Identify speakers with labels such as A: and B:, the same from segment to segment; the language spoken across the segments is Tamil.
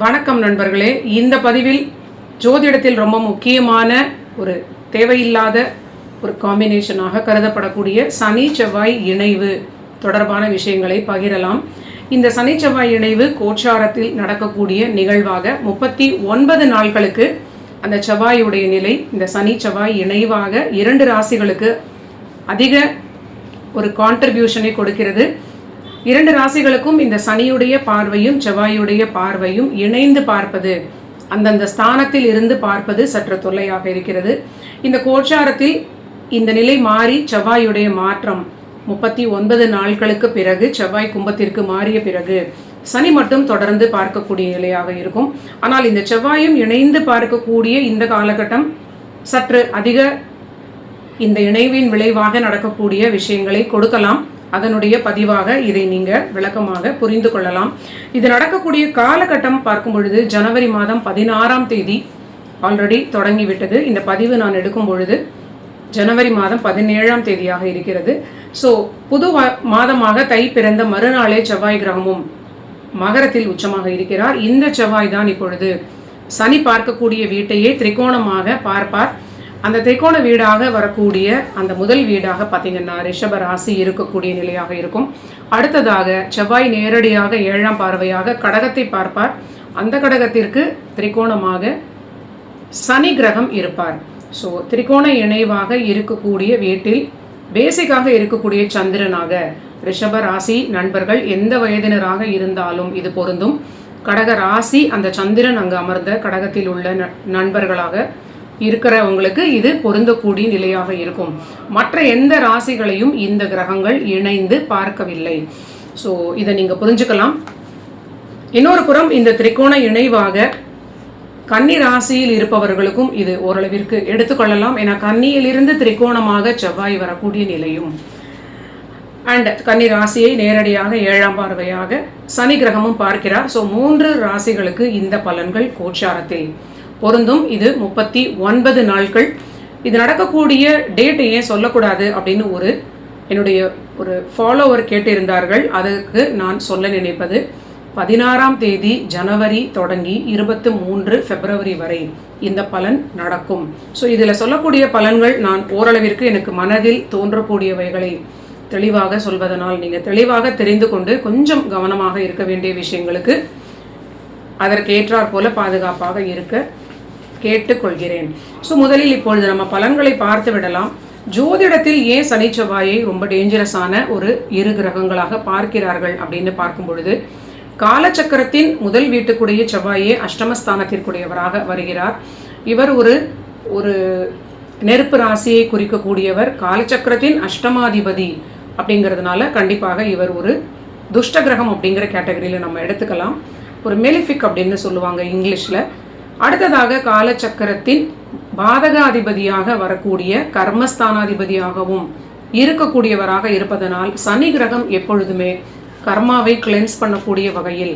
A: வணக்கம் நண்பர்களே. இந்த பதிவில் ஜோதிடத்தில் ரொம்ப முக்கியமான ஒரு தேவையில்லாத ஒரு காம்பினேஷனாக கருதப்படக்கூடிய சனி செவ்வாய் இணைவு தொடர்பான விஷயங்களை பகிரலாம். இந்த சனி செவ்வாய் இணைவு கோச்சாரத்தில் நடக்கக்கூடிய நிகழ்வாக முப்பத்தி ஒன்பது நாட்களுக்கு அந்த செவ்வாயுடைய நிலை இந்த சனி செவ்வாய் இணைவாக இரண்டு ராசிகளுக்கு அதிக ஒரு கான்ட்ரிபியூஷனை கொடுக்கிறது. இரண்டு ராசிகளுக்கும் இந்த சனியுடைய பார்வையும் செவ்வாயுடைய பார்வையும் இணைந்து பார்ப்பது அந்தந்த ஸ்தானத்தில் இருந்து பார்ப்பது சற்று தொல்லையாக இருக்கிறது. இந்த கோச்சாரத்தில் இந்த நிலை மாறி செவ்வாயுடைய மாற்றம் முப்பத்தி ஒன்பது நாட்களுக்கு பிறகு செவ்வாய் கும்பத்திற்கு மாறிய பிறகு சனி மட்டும் தொடர்ந்து பார்க்கக்கூடிய நிலையாக இருக்கும். ஆனால் இந்த செவ்வாயும் இணைந்து பார்க்கக்கூடிய இந்த காலகட்டம் சற்று அதிக இந்த இணைவின் விளைவாக நடக்கக்கூடிய விஷயங்களை கொடுக்கலாம். அதனுடைய பதிவாக இதை நீங்க விளக்கமாக புரிந்து கொள்ளலாம். இது நடக்கக்கூடிய காலகட்டம் பார்க்கும் பொழுது ஜனவரி மாதம் பதினாறாம் தேதி ஆல்ரெடி தொடங்கிவிட்டது. இந்த பதிவு நான் எடுக்கும் பொழுது ஜனவரி மாதம் பதினேழாம் தேதியாக இருக்கிறது. ஸோ புது மாதமாக தை பிறந்த மறுநாளே செவ்வாய் கிரகமும் மகரத்தில் உச்சமாக இருக்கிறார். இந்த செவ்வாய் தான் இப்பொழுது சனி பார்க்கக்கூடிய வீட்டையே திரிகோணமாக பார்ப்பார். அந்த திரிகோண வீடாக வரக்கூடிய அந்த முதல் வீடாக பார்த்தீங்கன்னா ரிஷப ராசி இருக்கக்கூடிய நிலையாக இருக்கும். அடுத்ததாக செவ்வாய் நேரடியாக ஏழாம் பார்வையாக கடகத்தை பார்ப்பார். அந்த கடகத்திற்கு திரிகோணமாக சனி கிரகம் இருப்பார். ஸோ திரிகோண இணைவாக இருக்கக்கூடிய வீட்டில் பேசிக்காக இருக்கக்கூடிய சந்திரனாக ரிஷப ராசி நண்பர்கள் எந்த வயதினராக இருந்தாலும் இது பொருந்தும். கடக ராசி அந்த சந்திரன் அங்கு அமர்ந்த கடகத்தில் உள்ள ந- நண்பர்களாக இருக்கிறவங்களுக்கு இது பொருந்தக்கூடிய நிலையாக இருக்கும். மற்ற எந்த ராசிகளையும் இந்த கிரகங்கள் இணைந்து பார்க்கவில்லை. ஸோ இதை நீங்கள் புரிஞ்சுக்கலாம். இன்னொரு புறம் இந்த திரிகோண இணைவாக கன்னி ராசியில் இருப்பவர்களுக்கும் இது ஓரளவிற்கு எடுத்துக்கொள்ளலாம் ஏன்னா கன்னியிலிருந்து திரிகோணமாக செவ்வாய் வரக்கூடிய நிலையும். அண்ட் கன்னி ராசியை நேரடியாக ஏழாம் பார்வையாக சனி கிரகமும் பார்க்கிறார். ஸோ மூன்று ராசிகளுக்கு இந்த பலன்கள் கோச்சாரத்தில். பொருந்தும். இது முப்பத்தி ஒன்பது நாட்கள் இது நடக்கக்கூடிய டேட் ஏன் சொல்லக்கூடாது அப்படின்னு ஒரு என்னுடைய ஒரு ஃபாலோவர் கேட்டிருந்தார்கள். அதற்கு நான் சொல்ல நினைப்பது பதினாறாம் தேதி ஜனவரி தொடங்கி இருபத்தி மூன்று பிப்ரவரி வரை இந்த பலன் நடக்கும். ஸோ இதில் சொல்லக்கூடிய பலன்கள் நான் ஓரளவிற்கு எனக்கு மனதில் தோன்றக்கூடியவைகளை தெளிவாக சொல்வதனால் நீங்கள் தெளிவாக தெரிந்து கொண்டு கொஞ்சம் கவனமாக இருக்க வேண்டிய விஷயங்களுக்கு அதற்கேற்றாற் போல பாதுகாப்பாக இருக்க கேட்டுக்கொள்கிறேன். ஸோ முதலில் இப்பொழுது நம்ம பலன்களை பார்த்து விடலாம் ஜோதிடத்தில் ஏன் சனி செவ்வாயை ரொம்ப டேஞ்சரஸான ஒரு இரு கிரகங்களாக பார்க்கிறார்கள் அப்படின்னு பார்க்கும் பொழுது காலச்சக்கரத்தின் முதல் வீட்டுக்குடைய செவ்வாயே அஷ்டமஸ்தானத்திற்குடையவராக வருகிறார். இவர் ஒரு ஒரு நெருப்பு ராசியை குறிக்கக்கூடியவர். காலச்சக்கரத்தின் அஷ்டமாதிபதி அப்படிங்கிறதுனால கண்டிப்பாக இவர் ஒரு துஷ்ட கிரகம் அப்படிங்கிற கேட்டகரியில் நம்ம எடுத்துக்கலாம். ஒரு மெலிஃபிக் அப்படின்னு சொல்லுவாங்க இங்கிலீஷில். அடுத்ததாக காலச்சக்கரத்தின் பாதகாதிபதியாக வரக்கூடிய கர்மஸ்தானாதிபதியாகவும் இருக்கக்கூடியவராக இருப்பதனால் சனி கிரகம் எப்பொழுதுமே கர்மாவை கிளென்ஸ் பண்ணக்கூடிய வகையில்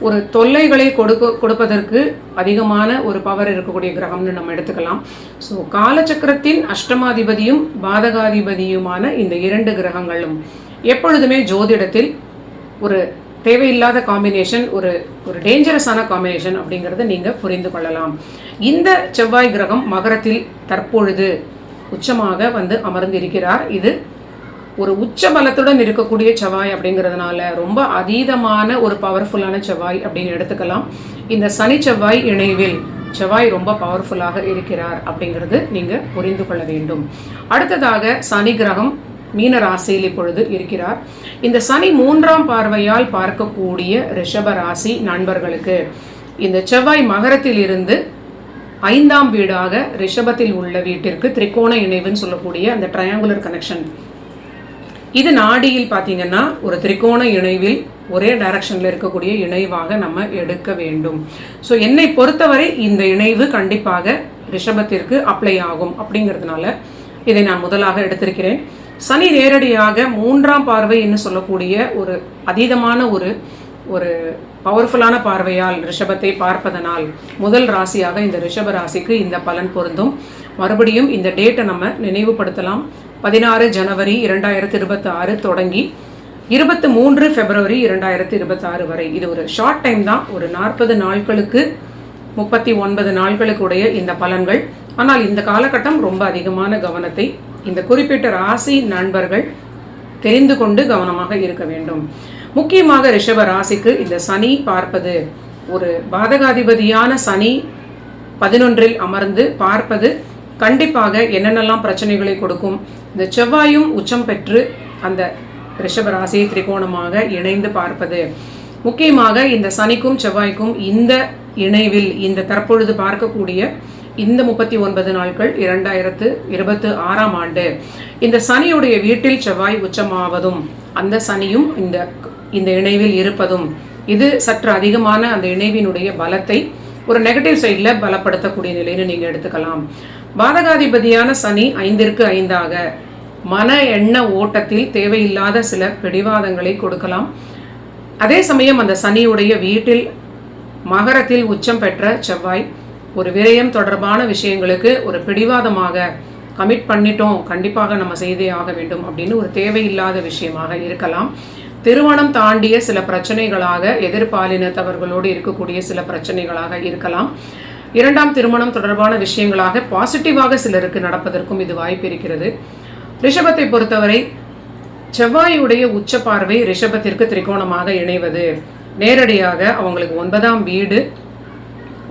A: ஒரு தொல்லைகளை கொடுக்க கொடுப்பதற்கு அதிகமான ஒரு பவர் இருக்கக்கூடிய கிரகம்னு நம்ம எடுத்துக்கலாம். ஸோ காலச்சக்கரத்தின் அஷ்டமாதிபதியும் பாதகாதிபதியுமான இந்த இரண்டு கிரகங்களும் எப்பொழுதுமே ஜோதிடத்தில் ஒரு தேவையில்லாத காம்பினேஷன் ஒரு ஒரு டேஞ்சரஸான காம்பினேஷன் அப்படிங்கிறத நீங்கள் புரிந்து கொள்ளலாம். இந்த செவ்வாய் கிரகம் மகரத்தில் தற்பொழுது உச்சமாக வந்து அமர்ந்திருக்கிறார். இது ஒரு உச்ச பலத்துடன் இருக்கக்கூடிய செவ்வாய் அப்படிங்கிறதுனால ரொம்ப அதீதமான ஒரு பவர்ஃபுல்லான செவ்வாய் அப்படின்னு எடுத்துக்கலாம். இந்த சனி செவ்வாய் இணைவில் செவ்வாய் ரொம்ப பவர்ஃபுல்லாக இருக்கிறார் அப்படிங்கிறது நீங்கள் புரிந்து கொள்ள வேண்டும். அடுத்ததாக சனி கிரகம் மீன ராசியில் இப்பொழுது இருக்கிறார். இந்த சனி மூன்றாம் பார்வையால் பார்க்கக்கூடிய ரிஷப ராசி நண்பர்களுக்கு இந்த செவ்வாய் மகரத்தில் இருந்து ஐந்தாம் வீடாக ரிஷபத்தில் உள்ள வீட்டிற்கு திரிகோண இணைவுன்னு சொல்லக்கூடிய அந்த ட்ரையாங்குலர் கனெக்ஷன் இது நாடியில் பார்த்தீங்கன்னா ஒரு திரிகோண இணைவில் ஒரே டைரக்ஷனில் இருக்கக்கூடிய இணைவாக நம்ம எடுக்க வேண்டும். ஸோ என்னை பொறுத்தவரை இந்த இணைவு கண்டிப்பாக ரிஷபத்திற்கு அப்ளை ஆகும் அப்படிங்கிறதுனால இதை நான் முதலாக எடுத்திருக்கிறேன். சனி நேரடியாக மூன்றாம் பார்வை என்று சொல்லக்கூடிய ஒரு அதீதமான ஒரு ஒரு பவர்ஃபுல்லான பார்வையால் ரிஷபத்தை பார்ப்பதனால் முதல் ராசியாக இந்த ரிஷப ராசிக்கு இந்த பலன் பொருந்தும். மறுபடியும் இந்த டேட்டை நம்ம நினைவுபடுத்தலாம். பதினாறு ஜனவரி இரண்டாயிரத்தி இருபத்தி ஆறு தொடங்கி இருபத்தி மூன்று பிப்ரவரி இரண்டாயிரத்தி இருபத்தாறு வரை. இது ஒரு ஷார்ட் டைம் தான். ஒரு நாற்பது நாட்களுக்கு முப்பத்தி ஒன்பது நாட்களுக்கு உடைய இந்த பலன்கள். ஆனால் இந்த காலகட்டம் ரொம்ப அதிகமான கவனத்தை இந்த குறிப்பிட்ட ராசி நண்பர்கள் தெரிந்து கொண்டு கவனமாக இருக்க வேண்டும். முக்கியமாக ரிஷப ராசிக்கு இந்த சனி பார்ப்பது ஒரு பாதகாதிபதியான சனி பதினொன்றில் அமர்ந்து பார்ப்பது கண்டிப்பாக என்னென்னலாம் பிரச்சனைகளை கொடுக்கும். இந்த செவ்வாயும் உச்சம் பெற்று அந்த ரிஷப ராசியை திரிகோணமாக இணைந்து பார்ப்பது. முக்கியமாக இந்த சனிக்கும் செவ்வாய்க்கும் இந்த இணைவில் இந்த தற்பொழுது பார்க்கக்கூடிய இந்த முப்பத்தி ஒன்பது நாட்கள் இரண்டாயிரத்து இருபத்து ஆறாம் ஆண்டு. இந்த சனியுடைய வீட்டில் செவ்வாய் உச்சமாவதும் அந்த சனியும் இந்த இந்த இணைவில் இருப்பதும் இது சற்று அதிகமான அந்த இணைவினுடைய பலத்தை ஒரு நெகட்டிவ் சைடில் பலப்படுத்தக்கூடிய நிலைன்னு நீங்கள் எடுத்துக்கலாம். பாதகாதிபதியான சனி ஐந்திற்கு ஐந்தாக. மன எண்ண ஓட்டத்தில் தேவையில்லாத சில பிடிவாதங்களை கொடுக்கலாம். அதே சமயம் அந்த சனியுடைய வீட்டில் மகரத்தில் உச்சம் பெற்ற செவ்வாய் ஒரு விரயம் தொடர்பான விஷயங்களுக்கு ஒரு பிடிவாதமாக கமிட் பண்ணிட்டோம். கண்டிப்பாக நம்ம செய்தே ஆக வேண்டும் அப்படின்னு ஒரு தேவையில்லாத விஷயமாக இருக்கலாம். திருமணம் தாண்டிய சில பிரச்சனைகளாக எதிர்பாலினத்தவர்களோடு இருக்கக்கூடிய சில பிரச்சனைகளாக இருக்கலாம். இரண்டாம் திருமணம் தொடர்பான விஷயங்களாக பாசிட்டிவாக சிலருக்கு நடப்பதற்கும் இது வாய்ப்பு இருக்கிறது. ரிஷபத்தை பொறுத்தவரை செவ்வாயுடைய உச்ச பார்வை ரிஷபத்திற்கு திரிகோணமாக இணைவது. நேரடியாக அவங்களுக்கு ஒன்பதாம் வீடு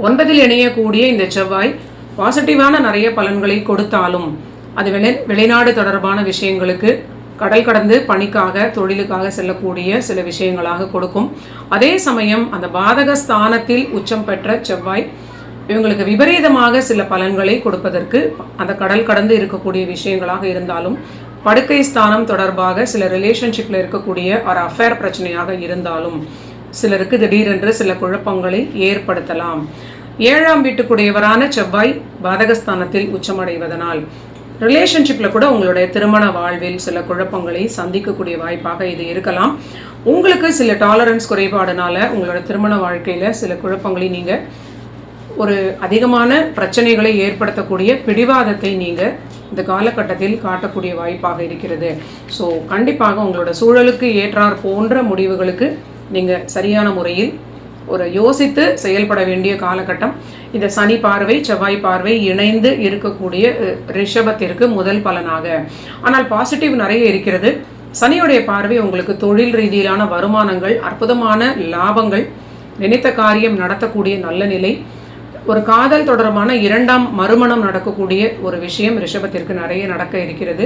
A: ஒன்பதில் இணையக்கூடிய இந்த செவ்வாய் பாசிட்டிவான நிறைய பலன்களை கொடுத்தாலும் அது வெளி வெளிநாடு தொடர்பான விஷயங்களுக்கு கடல் கடந்து பணிக்காக தொழிலுக்காக செல்லக்கூடிய சில விஷயங்களாக கொடுக்கும். அதே சமயம் அந்த பாதக ஸ்தானத்தில் உச்சம் பெற்ற செவ்வாய் இவங்களுக்கு விபரீதமாக சில பலன்களை கொடுப்பதற்கு அந்த கடல் கடந்து இருக்கக்கூடிய விஷயங்களாக இருந்தாலும் படுக்கை ஸ்தானம் தொடர்பாக சில ரிலேஷன்ஷிப்பில் இருக்கக்கூடிய ஒரு அஃபேர் பிரச்சனையாக இருந்தாலும் சிலருக்கு திடீரென்று சில குழப்பங்களை ஏற்படுத்தலாம். ஏழாம் வீட்டுக்குடையவரான செவ்வாய் பாதகஸ்தானத்தில் உச்சமடைவதனால். ரிலேஷன்ஷிப்பில் கூட உங்களுடைய திருமண வாழ்வில் சில குழப்பங்களை சந்திக்கக்கூடிய வாய்ப்பாக இது இருக்கலாம். உங்களுக்கு சில டாலரன்ஸ் குறைபாடுனால உங்களோட திருமண வாழ்க்கையில் சில குழப்பங்களை நீங்கள் ஒரு அதிகமான பிரச்சனைகளை ஏற்படுத்தக்கூடிய பிடிவாதத்தை நீங்கள் இந்த காலகட்டத்தில் காட்டக்கூடிய வாய்ப்பாக இருக்கிறது. ஸோ கண்டிப்பாக உங்களோட சூழலுக்கு ஏற்றார் போன்ற முடிவுகளுக்கு நீங்கள் சரியான முறையில் ஒரு யோசித்து செயல்பட வேண்டிய காலகட்டம். இந்த சனி பார்வை செவ்வாய் பார்வை இணைந்து இருக்கக்கூடிய ரிஷபத்திற்கு முதல் பலனாக. ஆனால் பாசிட்டிவ் நிறைய இருக்கிறது. சனியுடைய பார்வை உங்களுக்கு தொழில் ரீதியிலான வருமானங்கள் அற்புதமான லாபங்கள் நினைத்த காரியம் நடத்தக்கூடிய நல்ல நிலை. ஒரு காதல் தொடர்பான இரண்டாம் மறுமணம் நடக்கக்கூடிய ஒரு விஷயம் ரிஷபத்திற்கு நிறைய நடக்க இருக்கிறது.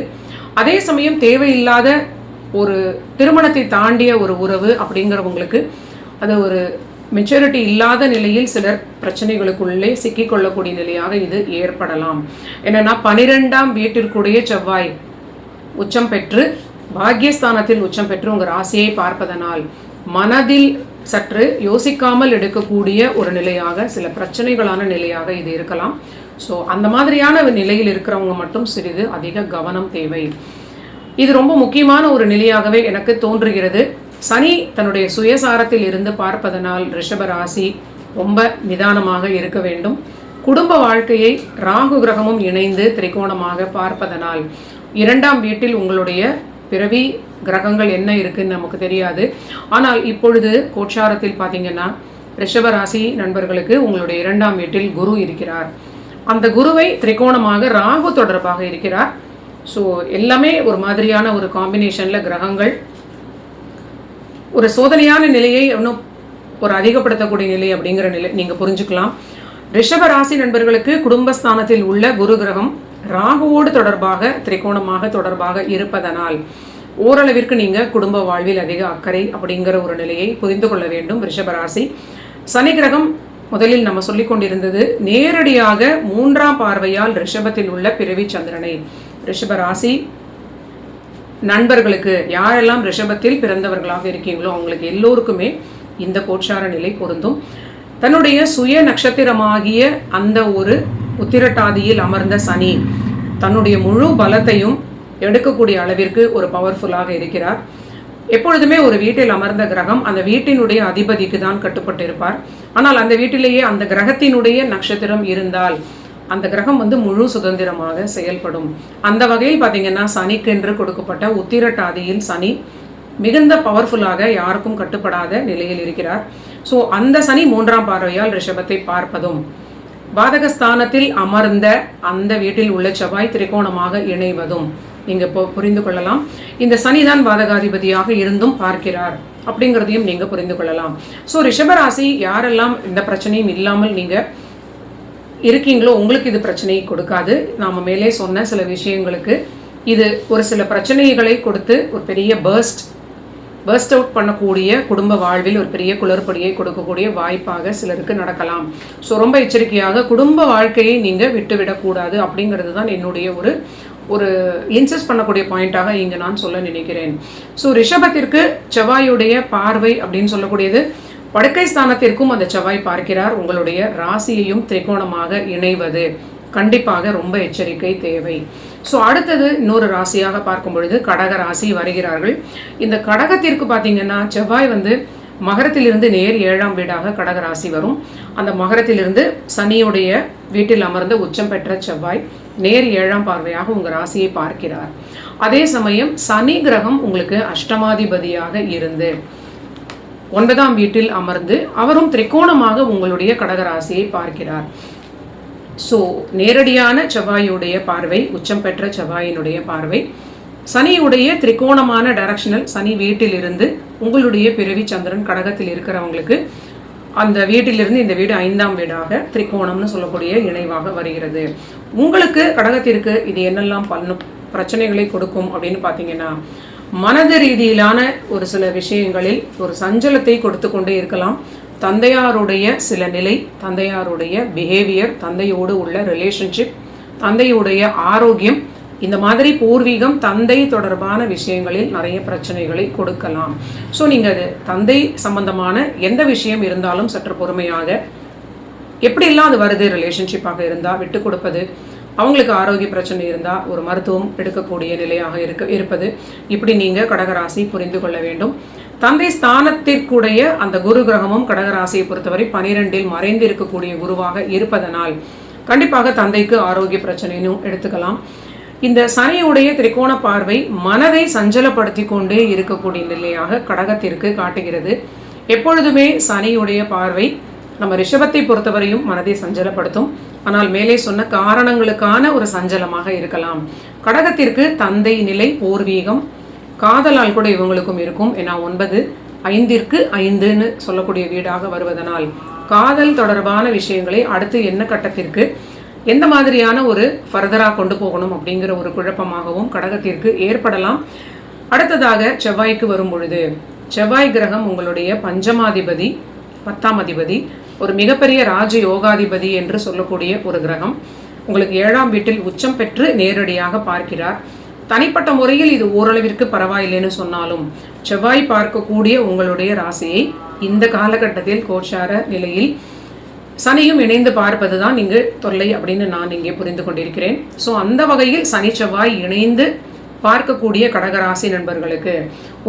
A: அதே சமயம் தேவையில்லாத ஒரு திருமணத்தை தாண்டிய ஒரு உறவு அப்படிங்கிறவங்களுக்கு அது ஒரு மெச்சூரிட்டி இல்லாத நிலையில் சிலர் பிரச்சனைகளுக்குள்ளே சிக்கிக்கொள்ளக்கூடிய நிலையாக இது ஏற்படலாம். என்னன்னா பனிரெண்டாம் வீட்டிற்குடைய செவ்வாய் உச்சம் பெற்று பாக்யஸ்தானத்தில் உச்சம் பெற்று உங்கள் ராசியை பார்ப்பதனால் மனதில் சற்று யோசிக்காமல் எடுக்கக்கூடிய ஒரு நிலையாக சில பிரச்சனைகளான நிலையாக இது இருக்கலாம். ஸோ அந்த மாதிரியான நிலையில் இருக்கிறவங்க மட்டும் சிறிது அதிக கவனம் தேவை. இது ரொம்ப முக்கியமான ஒரு நிலையாகவே எனக்கு தோன்றுகிறது. சனி தன்னுடைய சுயசாரத்தில் இருந்து பார்ப்பதனால் ரிஷப ராசி ரொம்ப நிதானமாக இருக்க வேண்டும். குடும்ப வாழ்க்கையை ராகு கிரகமும் இணைந்து திரிகோணமாக பார்ப்பதனால் இரண்டாம் வீட்டில் உங்களுடைய பிறவி கிரகங்கள் என்ன இருக்குன்னு நமக்கு தெரியாது. ஆனால் இப்பொழுது கோட்சாரத்தில் பார்த்தீங்கன்னா ரிஷபராசி நண்பர்களுக்கு உங்களுடைய இரண்டாம் வீட்டில் குரு இருக்கிறார். அந்த குருவை திரிகோணமாக ராகு தொடர்பாக இருக்கிறார். ஸோ எல்லாமே ஒரு மாதிரியான ஒரு காம்பினேஷனில் கிரகங்கள். ஒரு சோதனையான நிலையை இன்னும் ஒரு அதிகப்படுத்தக்கூடிய நிலை அப்படிங்கிற நிலை நீங்கள் புரிஞ்சுக்கலாம். ரிஷப ராசி நண்பர்களுக்கு குடும்பஸ்தானத்தில் உள்ள குரு கிரகம் ராகுவோடு தொடர்பாக திரிகோணமாக தொடர்பாக இருப்பதனால் ஓரளவிற்கு நீங்கள் குடும்ப வாழ்வில் அதிக அக்கறை அப்படிங்கிற ஒரு நிலையை புரிந்து கொள்ள வேண்டும் ரிஷபராசி சனி கிரகம் முதலில் நம்ம சொல்லிக் கொண்டிருந்தது நேரடியாக மூன்றாம் பார்வையால் ரிஷபத்தில் உள்ள பிறவி சந்திரனை. ரிஷபராசி. நண்பர்களுக்கு யாரெல்லாம் ரிஷபத்தில் பிறந்தவர்களாக இருக்கீங்களோ அவங்களுக்கு எல்லோருக்குமே இந்த கோட்சார நிலை பொருந்தும். தன்னுடைய சுய நட்சத்திரமாகிய அந்த ஒரு உத்திரட்டாதியில் அமர்ந்த சனி தன்னுடைய முழு பலத்தையும் எடுக்கக்கூடிய அளவிற்கு ஒரு பவர்ஃபுல்லாக இருக்கிறார். எப்பொழுதுமே ஒரு வீட்டில் அமர்ந்த கிரகம் அந்த வீட்டினுடைய அதிபதிக்கு தான் கட்டுப்பட்டு இருப்பார் ஆனால் அந்த வீட்டிலேயே அந்த கிரகத்தினுடைய நட்சத்திரம் இருந்தால் அந்த கிரகம் வந்து முழு சுதந்திரமாக செயல்படும். அந்த வகையில் பார்த்தீங்கன்னா சனிக்கென்று கொடுக்கப்பட்ட உத்திரட்டாதியில் சனி மிகுந்த பவர்ஃபுல்லாக யாருக்கும் கட்டுப்படாத நிலையில் இருக்கிறார். ஸோ அந்த சனி மூன்றாம் பார்வையால் ரிஷபத்தை பார்ப்பதும் பாதகஸ்தானத்தில் அமர்ந்த அந்த வீட்டில் உள்ள செவ்வாய் திரிகோணமாக இணைவதும் நீங்க இப்போ புரிந்து கொள்ளலாம். இந்த சனிதான் பாதகாதிபதியாக இருந்தும் பார்க்கிறார் அப்படிங்கிறதையும் நீங்க புரிந்து கொள்ளலாம். ஸோ ரிஷபராசி யாரெல்லாம் இந்த பிரச்சனையும் இல்லாமல் நீங்க இருக்கீங்களோ உங்களுக்கு இது பிரச்சனையை கொடுக்காது. நாம மேலே சொன்ன சில விஷயங்களுக்கு இது ஒரு சில பிரச்சனைகளை கொடுத்து ஒரு பெரிய பர்ஸ்ட் பர்ஸ்ட் அவுட் பண்ணக்கூடிய குடும்ப வாழ்வில் ஒரு பெரிய குளறுபடியை கொடுக்கக்கூடிய வாய்ப்பாக சிலருக்கு நடக்கலாம். ஸோ ரொம்ப எச்சரிக்கையாக குடும்ப வாழ்க்கையை நீங்கள் விட்டுவிடக்கூடாது அப்படிங்கிறது தான் என்னுடைய ஒரு ஒரு இன்சஸ் பண்ணக்கூடிய பாயிண்ட்டாக இங்கே நான் சொல்ல நினைக்கிறேன். ஸோ ரிஷபத்திற்கு செவ்வாயுடைய பார்வை அப்படின்னு சொல்லக்கூடியது படுக்கை ஸ்தானத்திற்கும் அந்த செவ்வாய் பார்க்கிறார். உங்களுடைய ராசியையும் திரிகோணமாக இணைவது கண்டிப்பாக ரொம்ப எச்சரிக்கை தேவை. ஸோ அடுத்தது இன்னொரு ராசியாக பார்க்கும் பொழுது கடக ராசி வருகிறார்கள். இந்த கடகத்திற்கு பார்த்தீங்கன்னா செவ்வாய் வந்து மகரத்திலிருந்து நேர் ஏழாம் வீடாக கடக ராசி வரும். அந்த மகரத்திலிருந்து சனியுடைய வீட்டில் அமர்ந்த உச்சம் பெற்ற செவ்வாய் நேர் ஏழாம் பார்வையாக உங்கள் ராசியை பார்க்கிறார். அதே சமயம் சனி கிரகம் உங்களுக்கு அஷ்டமாதிபதியாக இருந்து ஒன்பதாம் வீட்டில் அமர்ந்து அவரும் திரிகோணமாக உங்களுடைய கடகராசியை பார்க்கிறார். ஸோ நேரடியான செவ்வாயுடைய பார்வை உச்சம் பெற்ற செவ்வாயினுடைய பார்வை சனியுடைய திரிகோணமான டைரக்ஷனல் சனி வீட்டிலிருந்து உங்களுடைய பிறவி சந்திரன் கடகத்தில் இருக்கிறவங்களுக்கு அந்த வீட்டிலிருந்து இந்த வீடு ஐந்தாம் வீடாக திரிகோணம்னு சொல்லக்கூடிய இணைவாக வருகிறது. உங்களுக்கு கடகத்திற்கு இது என்னெல்லாம் பண்ணும் பிரச்சனைகளை கொடுக்கும் அப்படின்னு பார்த்தீங்கன்னா மனது ரீதியிலான ஒரு சில விஷயங்களில் ஒரு சஞ்சலத்தை கொடுத்து கொண்டே இருக்கலாம். தந்தையாருடைய சில நிலை தந்தையாருடைய பிஹேவியர் தந்தையோடு உள்ள ரிலேஷன்ஷிப் தந்தையுடைய ஆரோக்கியம் இந்த மாதிரி பூர்வீகம் தந்தை தொடர்பான விஷயங்களில் நிறைய பிரச்சனைகளை கொடுக்கலாம். ஸோ நீங்கள் அது தந்தை சம்பந்தமான எந்த விஷயம் இருந்தாலும் சற்று பொறுமையாக எப்படியெல்லாம் அது வருது ரிலேஷன்ஷிப்பாக இருந்தால் விட்டு கொடுப்பது அவங்களுக்கு ஆரோக்கிய பிரச்சனை இருந்தால் ஒரு மருத்துவம் எடுக்கக்கூடிய நிலையாக இருக்க இருப்பது. இப்படி நீங்கள் கடகராசி புரிந்து கொள்ள வேண்டும். தந்தை ஸ்தானத்திற்குடைய அந்த குரு கிரகமும் கடகராசியை பொறுத்தவரை பனிரெண்டில் மறைந்து இருக்கக்கூடிய குருவாக இருப்பதனால் கண்டிப்பாக தந்தைக்கு ஆரோக்கிய பிரச்சனையும் எடுத்துக்கலாம். இந்த சனியுடைய திரிகோண பார்வை மனதை சஞ்சலப்படுத்தி கொண்டே இருக்கக்கூடிய நிலையாக கடகத்திற்கு காட்டுகிறது. எப்பொழுதுமே சனியுடைய பார்வை நம்ம ரிஷபத்தை பொறுத்தவரையும் மனதை சஞ்சலப்படுத்தும். ஆனால் மேலே சொன்ன காரணங்களுக்கான ஒரு சஞ்சலமாக இருக்கலாம். கடகத்திற்கு தந்தை நிலை பூர்வீகம் காதலால் கூட இவங்களுக்கும் இருக்கும். ஏன்னா ஒன்பது ஐந்திற்கு ஐந்துன்னு சொல்லக்கூடிய வீடாக வருவதனால் காதல் தொடர்பான விஷயங்களை அடுத்து என்ன கட்டத்திற்கு எந்த மாதிரியான ஒரு ஃபர்தராக கொண்டு போகணும் அப்படிங்கிற ஒரு குழப்பமாகவும் கடகத்திற்கு ஏற்படலாம். அடுத்ததாக செவ்வாய்க்கு வரும் பொழுது செவ்வாய் கிரகம் உங்களுடைய பஞ்சமாதிபதி பத்தாம் அதிபதி ஒரு மிகப்பெரிய ராஜ யோகாதிபதி என்று சொல்லக்கூடிய ஒரு கிரகம். உங்களுக்கு ஏழாம் வீட்டில் உச்சம் பெற்று நேரடியாக பார்க்கிறார். தனிப்பட்ட முறையில் இது ஓரளவிற்கு பரவாயில்லைன்னு சொன்னாலும் செவ்வாய் பார்க்கக்கூடிய உங்களுடைய ராசியை இந்த காலகட்டத்தில் கோச்சார நிலையில் சனியும் இணைந்து பார்ப்பது தான் இங்கு தொல்லை அப்படின்னு நான் இங்கே புரிந்து கொண்டிருக்கிறேன். ஸோ அந்த வகையில் சனி செவ்வாய் இணைந்து பார்க்கக்கூடிய கடகராசி நண்பர்களுக்கு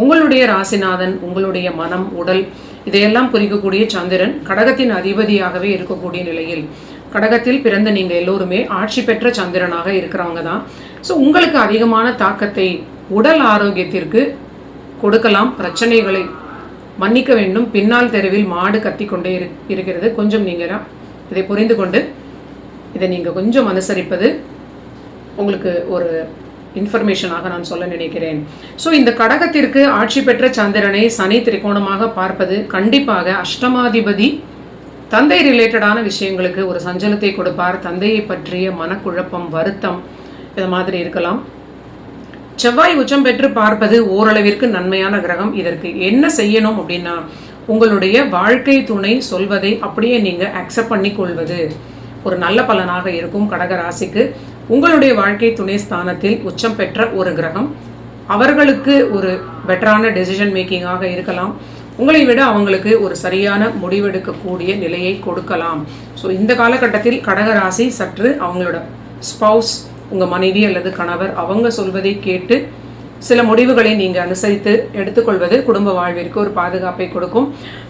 A: உங்களுடைய ராசிநாதன் உங்களுடைய மனம் உடல் இதையெல்லாம் குறிக்கக்கூடிய சந்திரன் கடகத்தின் அதிபதியாகவே இருக்கக்கூடிய நிலையில். கடகத்தில் பிறந்த நீங்கள் எல்லோருமே ஆட்சி பெற்ற சந்திரனாக இருக்கிறவங்க தான். ஸோ உங்களுக்கு அதிகமான தாக்கத்தை உடல் ஆரோக்கியத்திற்கு கொடுக்கலாம் பிரச்சனைகளை மன்னிக்க வேண்டும். பின்னால் தெருவில் மாடு கத்தி கொண்டே இரு இருக்கிறது. கொஞ்சம் நீங்கள் இதை புரிந்து கொண்டு இதை நீங்கள் கொஞ்சம் அனுசரிப்பது உங்களுக்கு ஒரு இன்ஃபர்மேஷனாக நான் சொல்ல நினைக்கிறேன். ஸோ இந்த கடகத்திற்கு ஆட்சி பெற்ற சந்திரனை சனி திரிகோணமாக பார்ப்பது கண்டிப்பாக அஷ்டமாதிபதி தந்தை ரிலேட்டடான விஷயங்களுக்கு ஒரு சஞ்சலத்தை கொடுப்பார். தந்தையை பற்றிய மனக்குழப்பம் வருத்தம் இது மாதிரி இருக்கலாம். செவ்வாய் உச்சம் பெற்று பார்ப்பது ஓரளவிற்கு நன்மையான கிரகம். இதற்கு என்ன செய்யணும் அப்படின்னா உங்களுடைய வாழ்க்கை துணை சொல்வதை அப்படியே நீங்கள் அக்செப்ட் பண்ணி கொள்வது ஒரு நல்ல பலனாக இருக்கும் கடக ராசிக்கு. உங்களுடைய வாழ்க்கை துணை ஸ்தானத்தில் உச்சம் பெற்ற ஒரு கிரகம். அவர்களுக்கு ஒரு பெட்டரான டெசிஷன் மேக்கிங்காக இருக்கலாம். உங்களை விட அவங்களுக்கு ஒரு சரியான முடிவெடுக்கக்கூடிய நிலையை கொடுக்கலாம். ஸோ இந்த காலகட்டத்தில் கடகராசி சற்று அவங்களோட ஸ்பவுஸ் உங்கள் மனைவி அல்லது கணவர் அவங்க சொல்வதை கேட்டு சில முடிவுகளை நீங்கள் அனுசரித்து எடுத்துக்கொள்வது குடும்ப வாழ்விற்கு ஒரு பாதுகாப்பை கொடுக்கும்.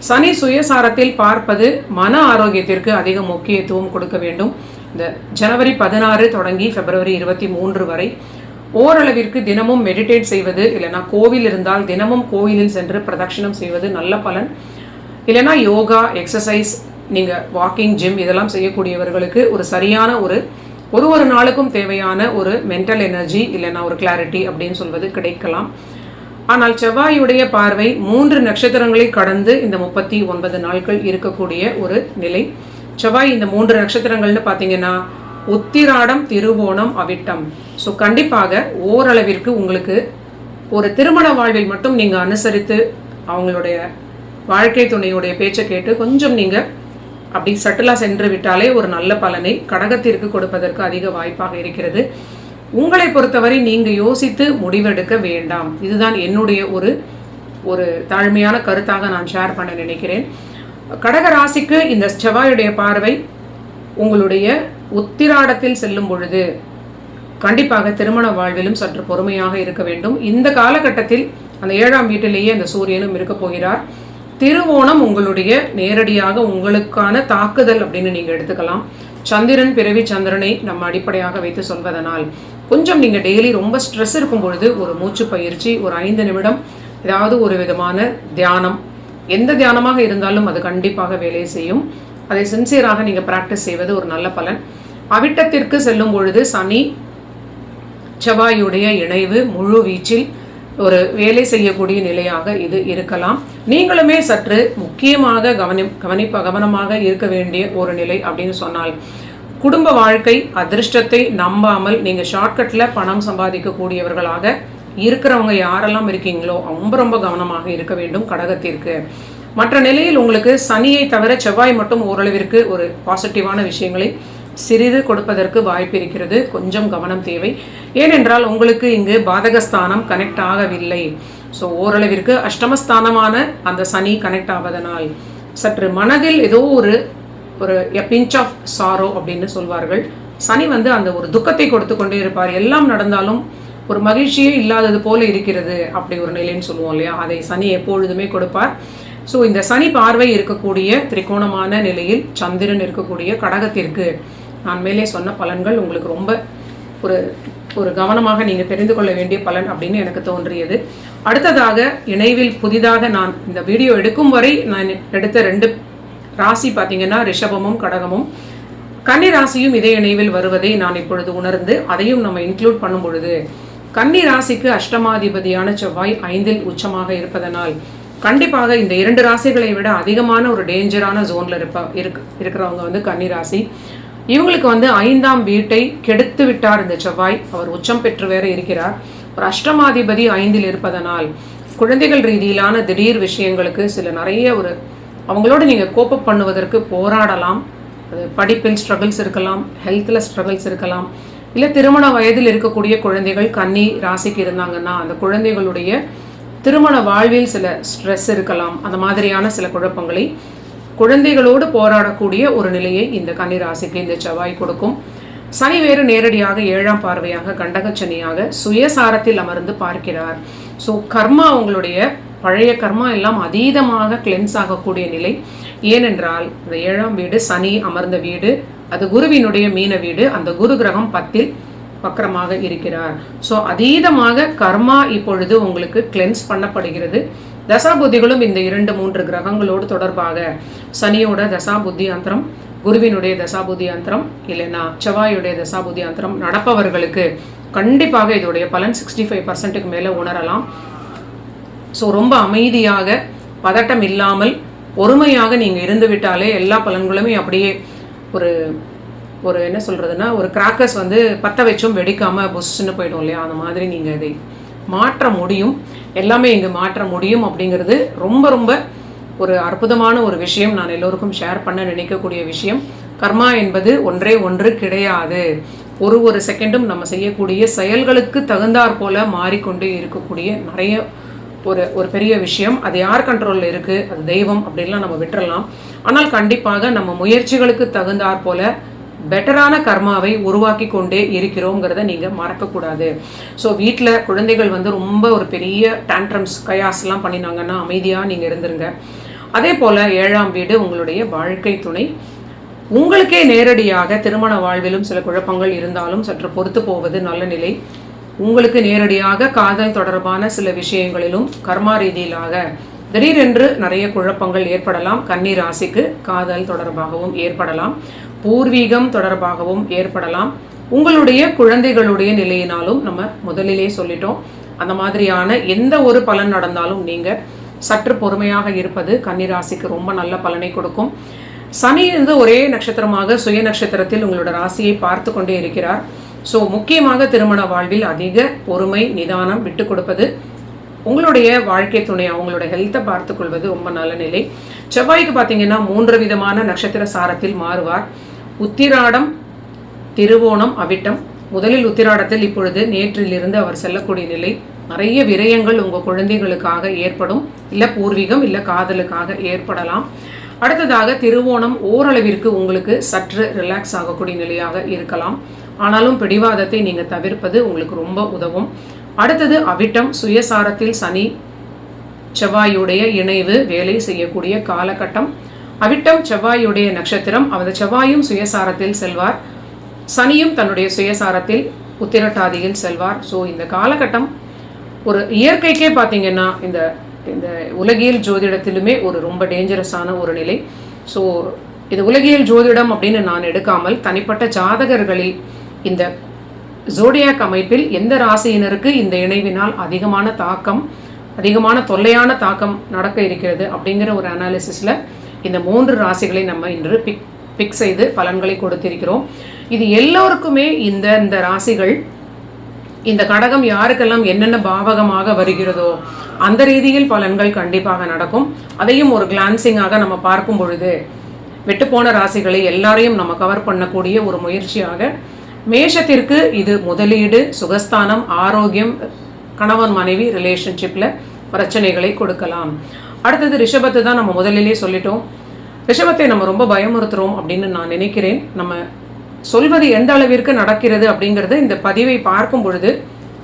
A: சனி சுயசாரத்தில் பார்ப்பது மன ஆரோக்கியத்திற்கு அதிக முக்கியத்துவம் கொடுக்க வேண்டும். இந்த ஜனவரி பதினாறு தொடங்கி பிப்ரவரி இருபத்தி மூன்று வரை ஓரளவிற்கு தினமும் மெடிடேட் செய்வது இல்லைனா கோவில் இருந்தால் தினமும் கோவிலில் சென்று பிரதட்சிணம் செய்வது நல்ல பலன். இல்லைனா யோகா எக்ஸசைஸ் நீங்கள் வாக்கிங் ஜிம் இதெல்லாம் செய்யக்கூடியவர்களுக்கு ஒரு சரியான ஒரு ஒரு ஒரு நாளுக்கும் தேவையான ஒரு மென்டல் எனர்ஜி இல்லைனா ஒரு கிளாரிட்டி அப்படின்னு சொல்வது கிடைக்கலாம். ஆனால் செவ்வாயுடைய பார்வை மூன்று நட்சத்திரங்களை கடந்து இந்த முப்பத்தி ஒன்பது நாட்கள் இருக்கக்கூடிய ஒரு நிலை. செவ்வாய் இந்த மூன்று நட்சத்திரங்கள்னு பார்த்தீங்கன்னா உத்திராடம் திருவோணம் அவிட்டம். ஸோ கண்டிப்பாக ஓரளவிற்கு உங்களுக்கு ஒரு திருமண வாழ்வில் மட்டும் நீங்கள் அனுசரித்து அவங்களுடைய வாழ்க்கை துணையுடைய பேச்சை கேட்டு கொஞ்சம் நீங்கள் அப்படி சட்டிலாக சென்று விட்டாலே ஒரு நல்ல பலனை கடகத்திற்கு கொடுப்பதற்கு அதிக வாய்ப்பாக இருக்கிறது. உங்களை பொறுத்தவரை நீங்கள் யோசித்து முடிவெடுக்க வேண்டாம். இதுதான் என்னுடைய ஒரு ஒரு தாழ்மையான கருத்தாக நான் ஷேர் பண்ண நினைக்கிறேன். கடக ராசிக்கு இந்த செவ்வாயுடைய பார்வை உங்களுடைய உத்திராடத்தில் செல்லும் பொழுது கண்டிப்பாக திருமண வாழ்விலும் சற்று பொறுமையாக இருக்க வேண்டும். இந்த காலகட்டத்தில் அந்த ஏழாம் வீட்டிலேயே அந்த சூரியனும் இருக்க போகிறார். திருவோணம் உங்களுடைய நேரடியாக உங்களுக்கான தாக்குதல் அப்படின்னு நீங்கள் எடுத்துக்கலாம். சந்திரன் பிறவி சந்திரனை நம்ம அடிப்படையாக வைத்து சொல்வதனால் கொஞ்சம் நீங்கள் டெய்லி ரொம்ப ஸ்ட்ரெஸ் இருக்கும் பொழுது ஒரு மூச்சு பயிற்சி ஒரு ஐந்து நிமிடம் ஏதாவது ஒரு விதமான தியானம் எந்த தியானமாக இருந்தாலும் அது கண்டிப்பாக வேலை செய்யும். அதை சின்சியராக நீங்கள் ப்ராக்டிஸ் செய்வது ஒரு நல்ல பலன். அவிட்டத்திற்கு செல்லும் பொழுது சனி செவ்வாயுடைய இணைவு முழு வீச்சில் ஒரு வேலை செய்யக்கூடிய நிலையாக இது இருக்கலாம். நீங்களுமே சற்று முக்கியமாக கவனி கவனிப்ப கவனமாக இருக்க வேண்டிய ஒரு நிலை அப்படின்னு சொன்னால் குடும்ப வாழ்க்கை அதிர்ஷ்டத்தை நம்பாமல் நீங்கள் ஷார்ட்கட்டில் பணம் சம்பாதிக்கக்கூடியவர்களாக இருக்கிறவங்க யாரெல்லாம் இருக்கீங்களோ ரொம்ப ரொம்ப கவனமாக இருக்க வேண்டும் கடகத்திற்கு. மற்ற நிலையில் உங்களுக்கு சனியை தவிர செவ்வாய் மட்டும் ஓரளவிற்கு ஒரு பாசிட்டிவான விஷயங்களை சிறிது கொடுப்பதற்கு வாய்ப்பு இருக்கிறது. கொஞ்சம் கவனம் தேவை. ஏனென்றால் உங்களுக்கு இங்கு பாதகஸ்தானம் கனெக்ட் ஆகவில்லை. ஸோ ஓரளவிற்கு அஷ்டமஸ்தானமான அந்த சனி கனெக்ட் ஆவதனால் சற்று மனதில் ஏதோ ஒரு ஒரு எ பிஞ்ச் ஆஃப் சாரோ அப்படின்னு சொல்வார்கள். சனி வந்து அந்த ஒரு துக்கத்தை கொடுத்து கொண்டே இருப்பார். எல்லாம் நடந்தாலும் ஒரு மகிழ்ச்சியே இல்லாதது போல இருக்கிறது அப்படி ஒரு நிலைன்னு சொல்லுவோம் இல்லையா? அதை சனி எப்பொழுதுமே கொடுப்பார். ஸோ இந்த சனி பார்வை இருக்கக்கூடிய திரிகோணமான நிலையில் சந்திரன் இருக்கக்கூடிய கடகத்திற்கு நான் மேலே சொன்ன பலன்கள் உங்களுக்கு ரொம்ப ஒரு ஒரு கவனமாக நீங்கள் தெரிந்து கொள்ள வேண்டிய பலன் அப்படின்னு எனக்கு தோன்றியது. அடுத்ததாக இணைவில் புதிதாக நான் இந்த வீடியோ எடுக்கும் வரை நான் எடுத்த ரெண்டு ராசி பார்த்தீங்கன்னா ரிஷபமும் கடகமும். கன்னி ராசியும் இதே இணைவில் வருவதை நான் இப்பொழுது உணர்ந்து அதையும் நம்ம இன்க்ளூட் பண்ணும் பொழுது கன்னி ராசிக்கு அஷ்டமாதிபதியான செவ்வாய் ஐந்தில் உச்சமாக இருப்பதனால் கண்டிப்பாக இந்த இரண்டு ராசிகளை விட அதிகமான ஒரு டேஞ்சரான ஜோனில் இருப்ப இருக் இருக்கிறவங்க வந்து கன்னி ராசி. இவங்களுக்கு வந்து ஐந்தாம் வீட்டை கெடுத்து விட்டார் இந்த செவ்வாய். அவர் உச்சம் பெற்று வேற இருக்கிறார். ஒரு அஷ்டமாதிபதி ஐந்தில் இருப்பதனால் குழந்தைகள் ரீதியிலான திடீர் விஷயங்களுக்கு சில நிறைய ஒரு அவங்களோட நீங்கள் கோப்பப் பண்ணுவதற்கு போராடலாம். அது படிப்பில் ஸ்ட்ரகிள்ஸ் இருக்கலாம் ஹெல்த்தில் ஸ்ட்ரகிள்ஸ் இருக்கலாம். இல்லை திருமண வயதில் இருக்கக்கூடிய குழந்தைகள் கன்னி ராசிக்கு இருந்தாங்கன்னா அந்த குழந்தைகளுடைய திருமண வாழ்வில் சில ஸ்ட்ரெஸ் இருக்கலாம். அந்த மாதிரியான சில குழப்பங்களை குழந்தைகளோடு போராடக்கூடிய ஒரு நிலையை இந்த கன்னி ராசிக்கு இந்த செவ்வாய் கொடுக்கும். சனி வேறு நேரடியாக ஏழாம் பார்வையாக கண்டகச்சனியாக சுயசாரத்தில் அமர்ந்து பார்க்கிறார். ஸோ கர்மா அவங்களுடைய பழைய கர்மா எல்லாம் அதீதமாக கிளென்ஸ் ஆகக்கூடிய நிலை. ஏனென்றால் இந்த ஏழாம் வீடு சனி அமர்ந்த வீடு. அது குருவினுடைய மீன வீடு. அந்த குரு கிரகம் பத்தில் வக்கரமாக இருக்கிறார். ஸோ அதீதமாக கர்மா இப்பொழுது உங்களுக்கு கிளென்ஸ் பண்ணப்படுகிறது. தசாபுத்திகளும் இந்த இரண்டு மூன்று கிரகங்களோடு தொடர்பாக சனியோட தசாபுத்தி அந்தரம் குருவினுடைய தசாபுத்தி அந்தரம் இல்லைன்னா செவ்வாயுடைய தசாபுதி அந்தரம் நடப்பவர்களுக்கு கண்டிப்பாக இதோடைய பலன் சிக்ஸ்டி ஃபைவ் பர்சன்ட்டுக்கு மேலே உணரலாம். ஸோ ரொம்ப அமைதியாக பதட்டம் இல்லாமல் பொறுமையாக நீங்கள் இருந்துவிட்டாலே எல்லா பலன்களுமே அப்படியே ஒரு ஒரு என்ன சொல்கிறதுனா ஒரு கிராக்கர்ஸ் வந்து பற்ற வச்சும் வெடிக்காமல் புஷ்ஷுன்னு போயிடும் இல்லையா? அந்த மாதிரி நீங்கள் இதை மாற்ற முடியும். எல்லாமே இங்கே மாற்ற முடியும் அப்படிங்கிறது ரொம்ப ரொம்ப ஒரு அற்புதமான ஒரு விஷயம். நான் எல்லோருக்கும் ஷேர் பண்ண நினைக்கக்கூடிய விஷயம். கர்மா என்பது ஒன்றே ஒன்று கிடையாது. ஒரு ஒரு செகண்டும் நம்ம செய்யக்கூடிய செயல்களுக்கு தகுந்தாற் போல மாறிக்கொண்டே இருக்கக்கூடிய நிறைய ஒரு ஒரு பெரிய விஷயம். அது யார் கண்ட்ரோலில் இருக்குது அது தெய்வம் அப்படின்லாம் நம்ம விட்டுறலாம். ஆனால் கண்டிப்பாக நம்ம முயற்சிகளுக்கு தகுந்தாற் போல பெட்டரான கர்மாவை உருவாக்கி கொண்டே இருக்கிறோங்கிறத நீங்கள் மறக்கக்கூடாது. ஸோ வீட்டில் குழந்தைகள் வந்து ரொம்ப ஒரு பெரிய டேண்ட்ரம்ஸ் கயாஸ்லாம் பண்ணினாங்கன்னா அமைதியாக நீங்கள் இருந்துருங்க. அதே போல் ஏழாம் வீடு உங்களுடைய வாழ்க்கை துணை. உங்களுக்கே நேரடியாக திருமண வாழ்விலும் சில குழப்பங்கள் இருந்தாலும் சற்று பொறுத்து போவது நல்ல நிலை. உங்களுக்கு நேரடியாக காதல் தொடர்பான சில விஷயங்களிலும் கர்மா ரீதியிலாக திடீரென்று நிறைய குழப்பங்கள் ஏற்படலாம். கன்னி ராசிக்கு காதல் தொடர்பாகவும் ஏற்படலாம். பூர்வீகம் தொடர்பாகவும் ஏற்படலாம். உங்களுடைய குழந்தைகளுடைய நிலையினாலும் நம்ம முதலிலே சொல்லிட்டோம். அந்த மாதிரியான எந்த ஒரு பலன் நடந்தாலும் நீங்கள் சற்று பொறுமையாக இருப்பது கன்னிராசிக்கு ரொம்ப நல்ல பலனை கொடுக்கும். சனி வந்து ஒரே நட்சத்திரமாக சுய நட்சத்திரத்தில் உங்களோட ராசியை பார்த்து கொண்டே இருக்கிறார். ஸோ முக்கியமாக திருமண வாழ்வில் அதிக பொறுமை நிதானம் விட்டு கொடுப்பது உங்களுடைய வாழ்க்கை துணை அவங்களோட ஹெல்த்தை பார்த்துக்கொள்வது ரொம்ப நல்ல நிலை. செவ்வாய்க்கு பார்த்தீங்கன்னா மூன்று விதமான நட்சத்திர சாரத்தில் மாறுவார். உத்திராடம் திருவோணம் அவிட்டம். முதலில் உத்திராடத்தில் இப்பொழுது நேற்றிலிருந்து அவர் செல்லக்கூடிய நிலை. நிறைய விரயங்கள் உங்கள் குழந்தைகளுக்காக ஏற்படும். இல்லை பூர்வீகம் இல்லை காதலுக்காக ஏற்படலாம். அடுத்ததாக திருவோணம் ஓரளவிற்கு உங்களுக்கு சற்று ரிலாக்ஸ் ஆகக்கூடிய நிலையாக இருக்கலாம். ஆனாலும் பிடிவாதத்தை நீங்கள் தவிர்ப்பது உங்களுக்கு ரொம்ப உதவும். அடுத்தது அவிட்டம் சுயசாரத்தில் சனி செவ்வாயுடைய இணைவு வேலை செய்யக்கூடிய காலகட்டம். அவிட்டம் செவ்வாயுடைய நட்சத்திரம் அவரது செவ்வாயும் சுயசாரத்தில் செல்வார். சனியும் தன்னுடைய சுயசாரத்தில் உத்திரட்டாதியில் செல்வார். ஸோ இந்த காலகட்டம் ஒரு இயற்கைக்கே பார்த்தீங்கன்னா இந்த இந்த உலகியல் ஜோதிடத்திலுமே ஒரு ரொம்ப டேஞ்சரஸான ஒரு நிலை. ஸோ இது உலகியல் ஜோதிடம் அப்படின்னு நான் எடுக்காமல் தனிப்பட்ட ஜாதகர்களில் இந்த ஜோடியாக் அமைப்பில் எந்த ராசியினருக்கு இந்த இணைவினால் அதிகமான தாக்கம் அதிகமான தொல்லையான தாக்கம் நடக்க இருக்கிறது அப்படிங்கிற ஒரு அனாலிசிஸில் இந்த மூன்று ராசிகளை நம்ம இன்று பிக் பிக் செய்து பலன்களை கொடுத்திருக்கிறோம். இது எல்லோருக்குமே இந்த இந்த ராசிகள் இந்த கடகம் யாருக்கெல்லாம் என்னென்ன பாவகமாக வருகிறதோ அந்த ரீதியில் பலன்கள் கண்டிப்பாக நடக்கும். அதையும் ஒரு கிளான்சிங்காக நம்ம பார்க்கும் பொழுது விட்டுப்போன ராசிகளை எல்லாரையும் நம்ம கவர் பண்ணக்கூடிய ஒரு முயற்சியாக மேஷத்திற்கு இது முதலீடு சுகஸ்தானம் ஆரோக்கியம் கணவன் மனைவி ரிலேஷன்ஷிப்பில் பிரச்சனைகளை கொடுக்கலாம். அடுத்தது ரிஷபத்தை தான் நம்ம முதலிலே சொல்லிட்டோம். ரிஷபத்தை நம்ம ரொம்ப பயமுறுத்துகிறோம் அப்படின்னு நான் நினைக்கிறேன். நம்ம சொல்வது எந்த அளவிற்கு நடக்கிறது அப்படிங்கிறது இந்த பதிவை பார்க்கும் பொழுது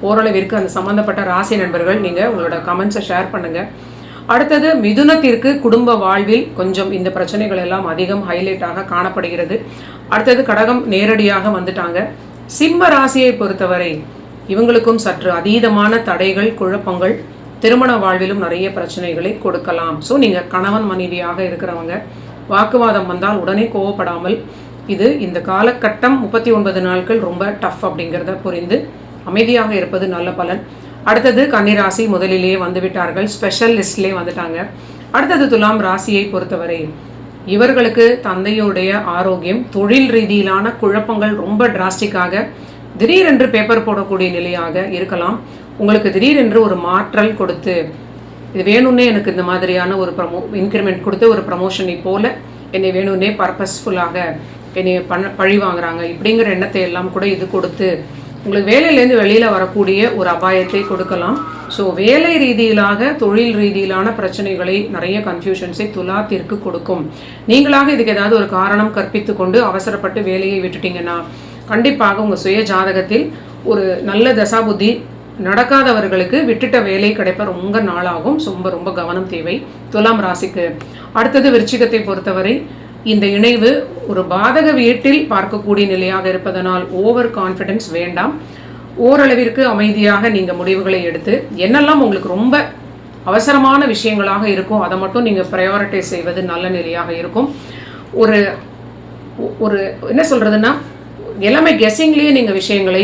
A: ஓரளவிற்கு அந்த சம்மந்தப்பட்ட ராசி நண்பர்கள் நீங்கள் உங்களோட கமெண்ட்ஸை ஷேர் பண்ணுங்கள் அடுத்தது மிதுனத்திற்கு குடும்ப வாழ்வில் கொஞ்சம் இந்த பிரச்சனைகள் எல்லாம் அதிகம் ஹைலைட்டாக காணப்படுகிறது. அடுத்தது கடகம் நேரடியாக வந்துட்டாங்க. சிம்ம ராசியை பொறுத்தவரை இவங்களுக்கும் சற்று அதீதமான தடைகள் குழப்பங்கள் திருமண வாழ்விலும் நிறைய பிரச்சனைகளை கொடுக்கலாம். ஸோ நீங்கள் கணவன் மனைவியாக இருக்கிறவங்க வாக்குவாதம் வந்தால் உடனே கோவப்படாமல் இது இந்த காலகட்டம் முப்பத்தி ஒன்பது நாட்கள் ரொம்ப டஃப் அப்படிங்கிறத புரிந்து அமைதியாக இருப்பது நல்ல பலன். அடுத்தது கன்னிராசி முதலிலேயே வந்துவிட்டார்கள் ஸ்பெஷல் லிஸ்ட்லேயே வந்துட்டாங்க. அடுத்தது துலாம் ராசியை பொறுத்தவரை இவர்களுக்கு தந்தையுடைய ஆரோக்கியம் தொழில் ரீதியிலான குழப்பங்கள் ரொம்ப டிராஸ்டிக்காக திடீரென்று பேப்பர் போடக்கூடிய நிலையாக இருக்கலாம். உங்களுக்கு திடீரென்று ஒரு மாற்றல் கொடுத்து இது வேணும்னே எனக்கு இந்த மாதிரியான ஒரு ப்ரமோ இன்க்ரிமெண்ட் கொடுத்து ஒரு ப்ரமோஷனை போல என்னை வேணும்னே பர்பஸ்ஃபுல்லாக என்னை பண்ண பழி வாங்குறாங்க இப்படிங்கிற எண்ணத்தை எல்லாம் கூட இது கொடுத்து உங்களுக்கு வேலையிலேருந்து வெளியில் வரக்கூடிய ஒரு அபாயத்தை கொடுக்கலாம். ஸோ வேலை ரீதியிலாக தொழில் ரீதியிலான பிரச்சனைகளை நிறைய கன்ஃபியூஷன்ஸை துலாத்திற்கு கொடுக்கும். நீங்களாக இதுக்கு ஏதாவது ஒரு காரணம் கற்பித்து கொண்டு அவசரப்பட்டு வேலையை விட்டுட்டீங்கன்னா கண்டிப்பாக உங்கள் சுய ஜாதகத்தில் ஒரு நல்ல தசாபுத்தி நடக்காதவர்களுக்கு விட்டுட்ட வேலை கிடைப்ப ரொம்ப நாளாகும். ரொம்ப ரொம்ப கவனம் தேவை. துலாம் ராசிக்கு. அடுத்தது விருச்சிகத்தை பொறுத்தவரை இந்த இணைவு ஒரு பாதக வீட்டில் பார்க்கக்கூடிய நிலையாக இருப்பதனால் ஓவர் கான்ஃபிடென்ஸ் வேண்டாம். ஓரளவிற்கு அமைதியாக நீங்கள் முடிவுகளை எடுத்து என்னெல்லாம் உங்களுக்கு ரொம்ப அவசரமான விஷயங்களாக இருக்கும் அதை மட்டும் நீங்கள் ப்ரையாரிட்டைஸ் செய்வது நல்ல நிலையாக இருக்கும். ஒரு ஒரு என்ன சொல்கிறதுன்னா எல்லாமே கெஸ்ஸிங்லேயே நீங்கள் விஷயங்களை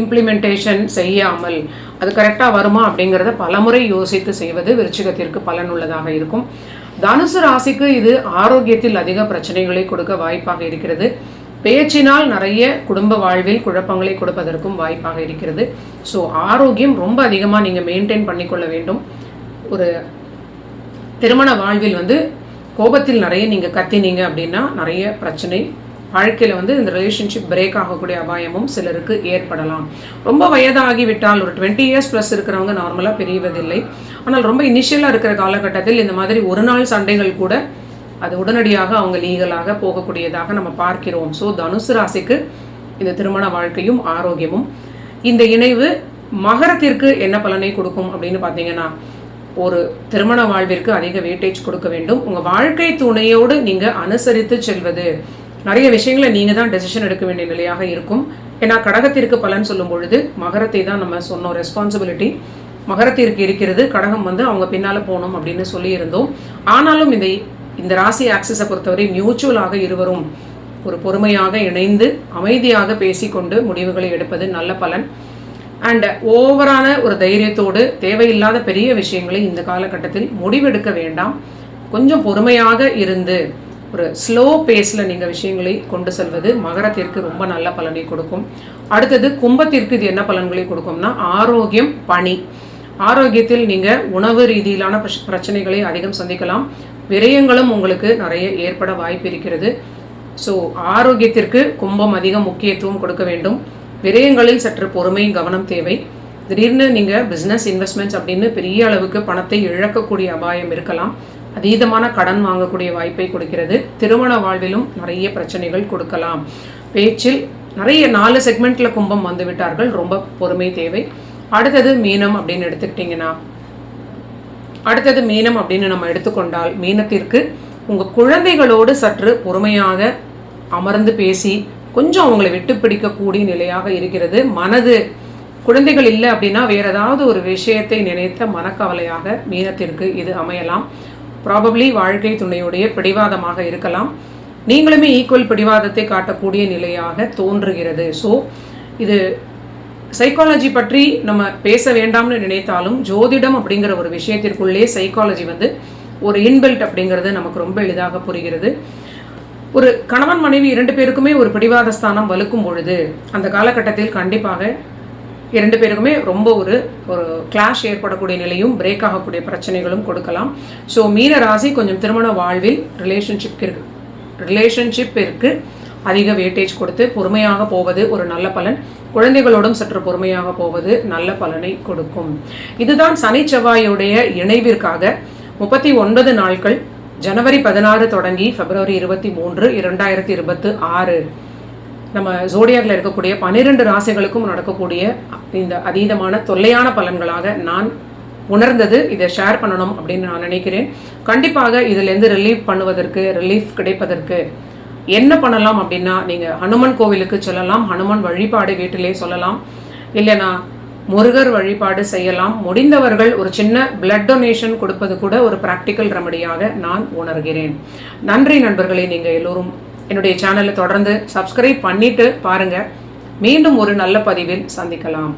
A: இம்ப்ளிமெண்டேஷன் செய்யாமல் அது கரெக்டாக வருமா அப்படிங்கிறத பலமுறை யோசித்து செய்வது விருச்சிகத்திற்கு பலனுள்ளதாக இருக்கும். தனுசு ராசிக்கு இது ஆரோக்கியத்தில் அதிக பிரச்சனைகளை கொடுக்க வாய்ப்பாக இருக்கிறது. பேச்சினால் நிறைய குடும்ப வாழ்வில் குழப்பங்களை கொடுப்பதற்கும் வாய்ப்பாக இருக்கிறது. ஸோ ஆரோக்கியம் ரொம்ப அதிகமாக நீங்கள் மெயின்டைன் பண்ணிக்கொள்ள வேண்டும். ஒரு திருமண வாழ்வில் வந்து கோபத்தில் நிறைய நீங்கள் கத்தினீங்க அப்படின்னா நிறைய பிரச்சனை. வாழ்க்கையில் வந்து இந்த ரிலேஷன்ஷிப் பிரேக் ஆகக்கூடிய அபாயமும் சிலருக்கு ஏற்படலாம். ரொம்ப வயதாகிவிட்டால் ஒரு டுவெண்ட்டி இயர்ஸ் ப்ளஸ் இருக்கிறவங்க நார்மலாக பிரிவதில்லை. ஆனால் ரொம்ப இனிஷியலாக இருக்கிற காலகட்டத்தில் இந்த மாதிரி ஒரு நாள் சண்டைகள் கூட அது உடனடியாக அவங்க லீகலாக போகக்கூடியதாக நம்ம பார்க்கிறோம். ஸோ தனுசு ராசிக்கு இந்த திருமண வாழ்க்கையும் ஆரோக்கியமும் இந்த இணைவு மகரத்திற்கு என்ன பலனை கொடுக்கும் அப்படின்னு பார்த்தீங்கன்னா ஒரு திருமண வாழ்விற்கு அதிக வெயிட்டேஜ் கொடுக்க வேண்டும். உங்கள் வாழ்க்கை துணையோடு நீங்கள் அனுசரித்து செல்வது. நிறைய விஷயங்களை நீங்கள் தான் டெசிஷன் எடுக்க வேண்டிய நிலையாக இருக்கும். ஏன்னா கடகத்திற்கு பலன் சொல்லும் பொழுது மகரத்தை தான் நம்ம சொன்னோம். ரெஸ்பான்சிபிலிட்டி மகரத்திற்கு இருக்கிறது கடகம் வந்து அவங்க பின்னால் போகணும் அப்படின்னு சொல்லியிருந்தோம். ஆனாலும் இந்த இந்த ராசி ஆக்சஸை பொறுத்தவரை மியூச்சுவலாக இருவரும் ஒரு பொறுமையாக இணைந்து அமைதியாக பேசிக்கொண்டு முடிவுகளை எடுப்பது நல்ல பலன். அண்ட் ஓவரான ஒரு தைரியத்தோடு தேவையில்லாத பெரிய விஷயங்களை இந்த காலகட்டத்தில் முடிவெடுக்க வேண்டாம். கொஞ்சம் பொறுமையாக இருந்து ஒரு ஸ்லோ பேஸில் நீங்கள் விஷயங்களை கொண்டு செல்வது மகரத்திற்கு ரொம்ப நல்ல பலனை கொடுக்கும். அடுத்தது கும்பத்திற்கு இது என்ன பலன்களை கொடுக்கும்னா ஆரோக்கியம் பணி. ஆரோக்கியத்தில் நீங்கள் உணவு ரீதியிலான பிரச்சனைகளை அதிகம் சந்திக்கலாம். விரயங்களும் உங்களுக்கு நிறைய ஏற்பட வாய்ப்பு இருக்கிறது. ஸோ ஆரோக்கியத்திற்கு கும்பம் அதிக முக்கியத்துவம் கொடுக்க வேண்டும். விரயங்களில் சற்று பொறுமையும் கவனம் தேவை. திடீர்னு நீங்கள் பிஸ்னஸ் இன்வெஸ்ட்மெண்ட்ஸ் அப்படின்னு பெரிய அளவுக்கு பணத்தை இழக்கக்கூடிய அபாயம் இருக்கலாம். அதீதமான கடன் வாங்கக்கூடிய வாய்ப்பை கொடுக்கிறது. திருமண வாழ்விலும் நிறைய பிரச்சனைகள் கொடுக்கலாம். பேச்சில் நிறைய நாலு செக்மெண்ட்டில் கும்பம் வந்து விட்டார்கள் ரொம்ப பொறுமை தேவை. அடுத்தது மீனம் அப்படின்னு எடுத்துக்கிட்டிங்கன்னா அடுத்தது மீனம் அப்படின்னு நம்ம எடுத்துக்கொண்டால் மீனத்திற்கு உங்கள் குழந்தைகளோடு சற்று பொறுமையாக அமர்ந்து பேசி கொஞ்சம் அவங்களை விட்டு பிடிக்கக்கூடிய நிலையாக இருக்கிறது. மனது குழந்தைகள் இல்லை அப்படின்னா வேற ஏதாவது ஒரு விஷயத்தை நினைத்த மனக்கவலையாக மீனத்திற்கு இது அமையலாம். ப்ராபப்ளி வாழ்க்கை துணையுடைய பிடிவாதமாக இருக்கலாம். நீங்களுமே ஈக்குவல் பிடிவாதத்தை காட்டக்கூடிய நிலையாக தோன்றுகிறது. ஸோ இது சைக்காலஜி பற்றி நம்ம பேச வேண்டாம்னு நினைத்தாலும் ஜோதிடம் அப்படிங்கிற ஒரு விஷயத்திற்குள்ளே சைக்காலஜி வந்து ஒரு இன்பில்ட் அப்படிங்கிறது நமக்கு ரொம்ப எளிதாக புரிகிறது. ஒரு கணவன் மனைவி இரண்டு பேருக்குமே ஒரு பிடிவாத ஸ்தானம் வலுக்கும் பொழுது அந்த காலகட்டத்தில் கண்டிப்பாக இரண்டு பேருக்குமே ரொம்ப ஒரு ஒரு கிளாஷ் ஏற்படக்கூடிய நிலையும் பிரேக் ஆகக்கூடிய பிரச்சனைகளும் கொடுக்கலாம். ஸோ மீன ராசி கொஞ்சம் திருமண வாழ்வில் ரிலேஷன்ஷிப் இருக்கு. ரிலேஷன்ஷிப்பிற்கு அதிக வேட்டேஜ் கொடுத்து பொறுமையாக போவது ஒரு நல்ல பலன். குழந்தைகளோடும் சற்று பொறுமையாக போவது நல்ல பலனை கொடுக்கும். இதுதான் சனி செவ்வாயுடைய இணைவிற்காக முப்பத்தி ஒன்பது நாட்கள் ஜனவரி பதினாறு தொடங்கி பிப்ரவரி இருபத்தி மூன்று இரண்டாயிரத்தி இருபத்து ஆறு. நம்ம ஜோடியாக்ல இருக்கக்கூடிய பன்னிரெண்டு ராசிகளுக்கும் நடக்கக்கூடிய இந்த அதீதமான தொல்லையான பலன்களாக நான் உணர்ந்தது. இதை ஷேர் பண்ணணும் அப்படின்னு நான் நினைக்கிறேன். கண்டிப்பாக இதிலேருந்து ரிலீஃப் பண்ணுவதற்கு ரிலீஃப் கிடைப்பதற்கு என்ன பண்ணலாம் அப்படின்னா நீங்கள் ஹனுமன் கோவிலுக்கு செல்லலாம் ஹனுமன் வழிபாடு வீட்டிலே சொல்லலாம். இல்லைனா முருகர் வழிபாடு செய்யலாம். முடிந்தவர்கள் ஒரு சின்ன பிளட் டொனேஷன் கொடுப்பது கூட ஒரு ப்ராக்டிக்கல் ரெமடியாக நான் உணர்கிறேன். நன்றி நண்பர்களே நீங்கள் எல்லோரும் என்னுடைய சேனலை தொடர்ந்து சப்ஸ்கிரைப் பண்ணிட்டு பாருங்கள் மீண்டும் ஒரு நல்ல பதிவில் சந்திக்கலாம்.